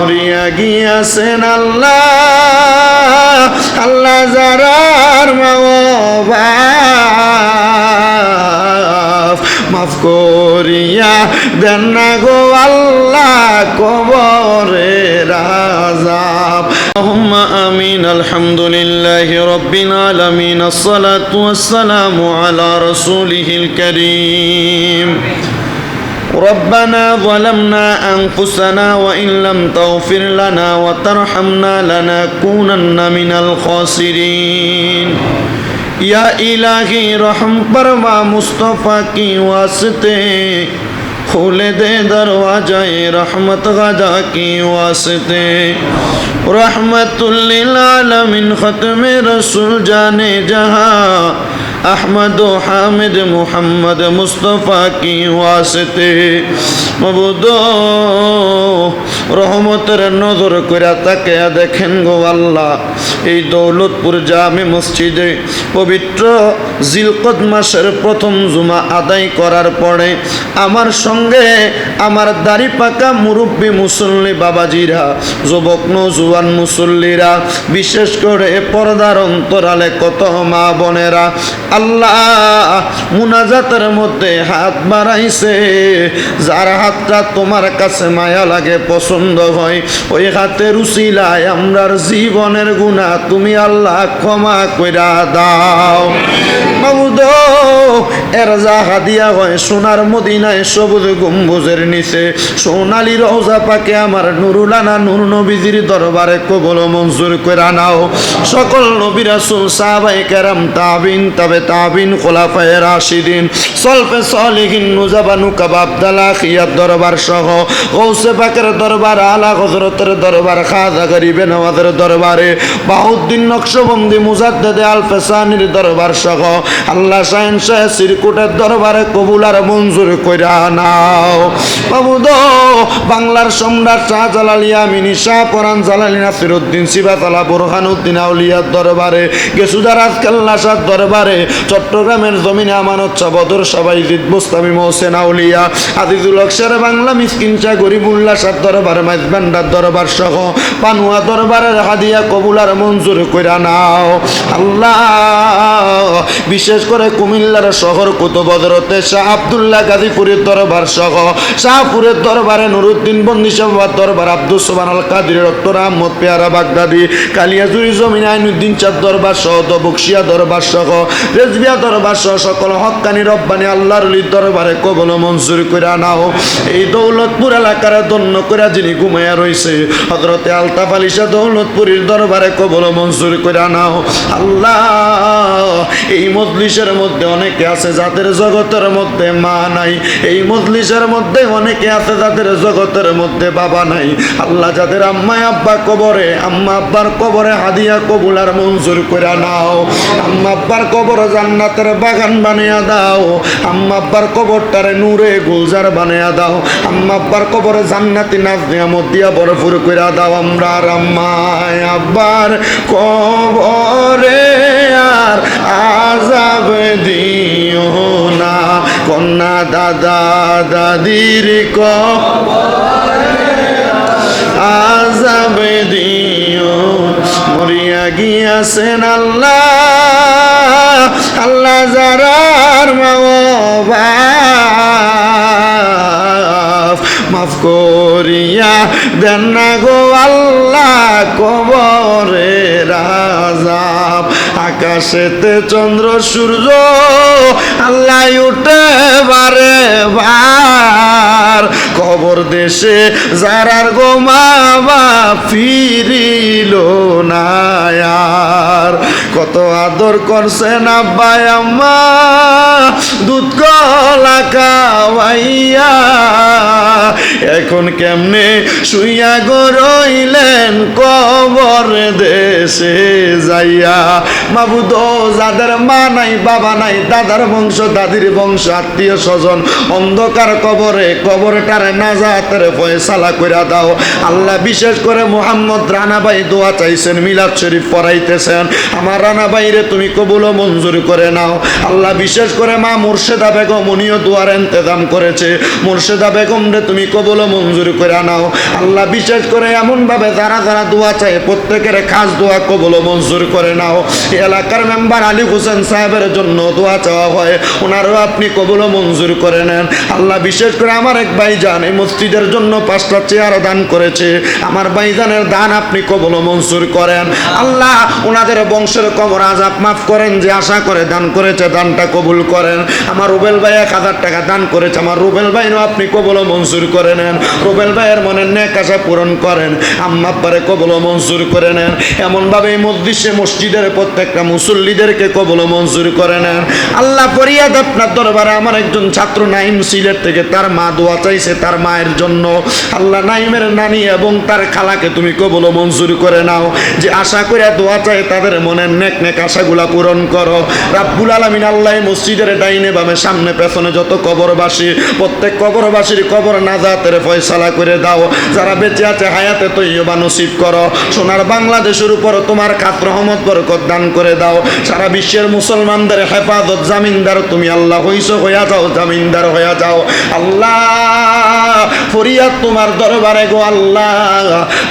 মরিয়া গিয়াছেন আল্লাহ আল্লাহ যারার মাও মাফ করিয়া দেন না গো আল্লাহ কবরে রাজাব اللهم آمين الحمد لله رب العالمين الصلاة والسلام على رسوله الكريم ربنا ظلمنا أنفسنا وإن لم تغفر لنا وترحمنا لنكونن من الخاسرين یا الہی رحم پروا مصطفیٰ کی واسطے کھول دے دروازہ رحمت غدا کی واسطے رحمت للعالمین ختم رسول جانے جہاں احمد و حامد محمد مصطفیٰ کی واسطے মবুদো রহমতের নজর করে তাকে দেখেন গো আল্লাহ এই দৌলতপুর জামে মসজিদে পবিত্র জিলকদ মাসের প্রথম জুমা আদায় করার পরে আমার সঙ্গে আমার দাড়ি পাকা মুরব্বী মুসল্লি বাবাজিরা যুবক নজুয়ান মুসল্লিরা বিশেষ করে পর্দার অন্তরালে কত মা বোনেরা আল্লাহ মুনাজাতের মধ্যে হাত বাড়াইছে। যার হাতটা তোমার কাছে মায়া লাগে, পছন্দ হয়, ওই হাতের উচিলায় আমরার জীবনের গুণা তুমি আল্লাহ ক্ষমা কইরা দাও। মাবুদ এর হাদিয়া হয়, সোনার মদিনায় সবুজ গম্বুজের নিচে। সোনালি রওজা পাকে আমার নুরুলানা, নুর নবীজির দরবারে কবল মঞ্জুর করে নাও। সকল নবী রাসূল সাহাবাই কেরাম, তাবিন, তবে তাবিন, খোলাফায়ে রাশিদিন, সলফে সলিহিন, নুজাবানু কাবাবদালা খিয়াত দরবার সহ। গৌসে পাকের দরবার, আলা হজরতের দরবার, খাজা গরিবে নওয়াজের দরবারে। বাহুদ্দিন নকশবন্দি, মুজাদ্দেদে আল ফেসানির দরবার সহ। আল্লাহ শাহিন শাহ সিরকুটের দরবারে কবুল আর মঞ্জুর কইরা নাও। বাবুদ বাংলার সম্রাট শাহ জালালিয়া মিনি শাহ পরান জালালি নাসিরুদ্দিন সিবাতালা বোরহানুদ্দিন আউলিয়ার দরবারে, গেসুদার আজকাল্লা শাহ দরবারে, চট্টগ্রামের জমিনে আমানত শাহ বদর সবাই জিদ মুস্তামি মোহসেন আউলিয়া, আজিজুল অক্ষর বাংলা, মিসকিন শাহ গরিবুল্লাহ শাহ দরবার মাইজবান্ডার দরবার সহ পানুয়া দরবারের হাদিয়া কবুলার মঞ্জুর কইরা নাও। আল্লাহ, বিশেষ করে কুমিল্লার শহর কুতুবদরতে শাহ আবদুল্লাহ গাজীপুরের দরবার সহ। শাহপুরের দরবারে নুরুদ্দিন বন্দি সভার দরবার আব্দুল সোবান আল কাদির ডক্টর আহমদ পেয়ারা বাগদাদি কালিয়াজুরি জমিন আইনুদ্দিন চাঁদ দরবার সহ, দবুকশিয়া দরবার সহ, রেজবিয়া দরবার সহ সকল হকানি রব্বানি আল্লাহর দরবারে কবল মঞ্জুর করে নাও। এই দৌলতপুর এলাকার দন্য করে যিনি ঘুমাইয়া রয়েছে হজরতে আলতাফ আলিশা দৌলতপুরীর দরবারে কবল মঞ্জুর করে নাও। আল্লাহ, এই মজলিসের মধ্যে অনেকে আছে যাদের জগতের মধ্যে মা নাই। এই মজলিসের মধ্যে অনেকে আছে যাদের জগতের মধ্যে বাবা নাই। আল্লাহ যাদের আম্মা আব্বা কবরে, আম্মা আব্বার কবরে হাদিয়া কবুলার মঞ্জুর করে নাও। আম্মা আব্বার কবর জান্নাতের বাগান বানিয়ে দাও। আম্মা আব্বার কবরটারে নূরে গুলজার বানিয়ে দাও। আম্মা আব্বার কবরে জান্নাতি নাচ নিয়ামত দিয়া ভরপুর করে দাও। আমরা আর আম্মায় আব্বার কবরে আর আজাব দিও না। কন্যা দাদা, দাদির আজাব দিও। মরিয়া গিয়াছেন আল্লাহ। আল্লাহ যারার মাফ করিয়া দেন না গো আল্লাহ কবরে। আকাশেতে চন্দ্র, সূর্য আল্লাহ উঠে বারে বার। কবর দেশে যারার গো ফিরিল না আর। কত আদর করছেন আব্বাই আম্মা। দুধ কলা খাওয়াইয়া, এখন কেমনে শুইয়া গো রইলেন কবর দেশে যাইয়া? মাবুদ যাদের মা নাই, বাবা নাই, দাদার বংশ, দাদির বংশ, আত্মীয় স্বজন, অন্ধকার কবরে, কবরটারে নাজাতের ফয়সালা কইরা দাও। আল্লাহ বিশেষ করে মোহাম্মদ রানা ভাই দোয়া চাইছেন, মিলাদ শরীফ পড়াইতেছেন। আমার রানা ভাইরে তুমি কবুল মঞ্জুর করে নাও। আল্লাহ বিশেষ করে মা মুর্শেদা বেগম, উনিও দুয়ার ইন্তজাম করেছে। মুর্শেদা বেগম রে, তুমি কবল মঞ্জুর করে নাও আল্লাহ বিশেষ করে এমনভাবে যারা যারা দোয়া চায়, প্রত্যেকের খাস দোয়া কবল মঞ্জুর করে নাও। এলাকার মেম্বার আলী হোসেন সাহেবের জন্য দোয়া চাওয়া হয় ওনারও আপনি কবল মঞ্জুর করে নেন। আল্লাহ বিশেষ করে আমার এক ভাইজান এই মসজিদের জন্য পাঁচটা চেয়ার দান করেছে। আমার ভাইজানের দান আপনি কবল মঞ্জুর করেন। আল্লাহ ওনাদের বংশের কবর আজাব মাফ করেন যে আশা করে দান করেছে, দানটা কবুল করেন। আমার রুবেল ভাই এক হাজার টাকা দান করেছে। আমার রুবেল ভাইও আপনি কবল মঞ্জুর করে নেন। রুবেল ভাইয়ের মনের নেক আশা পূরণ করেন। আম্মা পারে কবল মঞ্জুর করে নেন। এমনভাবে এই মসজিদে মসজিদের প্রত্যেকটা মুসল্লিদেরকে কবল মঞ্জুর করে নেন। আল্লাহ ফরিয়াদ আপনার দরবারে আমার একজন ছাত্র নাইম সিলেট থেকে তার মা দোয়া চাইছে তার মায়ের জন্য। আল্লাহ নাইমের নানি এবং তার খালাকে তুমি কবল মঞ্জুর করে নাও। যে আশা করে দোয়া চাই তাদের মনের নেক নেক আশাগুলা পূরণ করো। রাব্বুল আলামিন আল্লাহ এই মসজিদের ডাইনে বামে সামনে পেছনে যত কবরবাসী, প্রত্যেক কবরবাসীর কবর নাজাতের ফয়সালা করে দাও। যারা বেঁচে আছে, হায়াতে তৈবা নসিব করো। সোনার বাংলাদেশের উপর তোমার খাত রহমত, বরকত দান করে দাও। সারা বিশ্বের মুসলমানদের হেফাজত, জামিনদার, তুমি আল্লাহ হইছো, হইয়া যাও, জামিনদার হইয়া যাও। আল্লাহ, ফরিয়াদ তোমার দরবারে গো, আল্লাহ।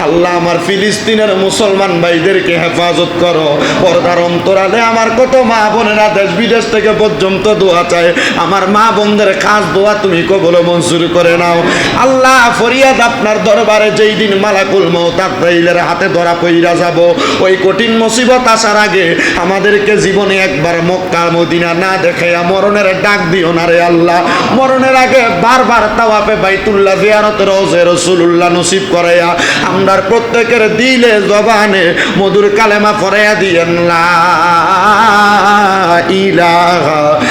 আল্লাহ, আমার ফিলিস্তিনের মুসলমান ভাইদেরকে হেফাজত করো। পর্দার অন্তরালে আমার কত মা বোনেরা দেশ বিদেশ থেকে পর্যন্ত দোয়া চায়। আমার মা বোনদের খাস দোয়া তুমি কবল মঞ্জুর করে নাও। আল্লাহ ফরিয়াদ আপনার দরবারে যেই দিন মালাকুল মৌতাইলের হাতে ধরা পইরা যাব, ওই কঠিন মুসিবত আসার আগে আমাদেরকে জীবনে একবার মক্কা মদিনা না দেখাইয়া মরণের ডাক দিও না রে আল্লাহ। মরণের আগে বারবার তাওয়াফে বাইতুল্লাহ জিয়ারত রোজে রসুল্লাহ নসিব করাইয়া আমরার প্রত্যেকের দিলে, জবানে মধুর কালেমা ফরাইয়া দিয়েন ইলাহা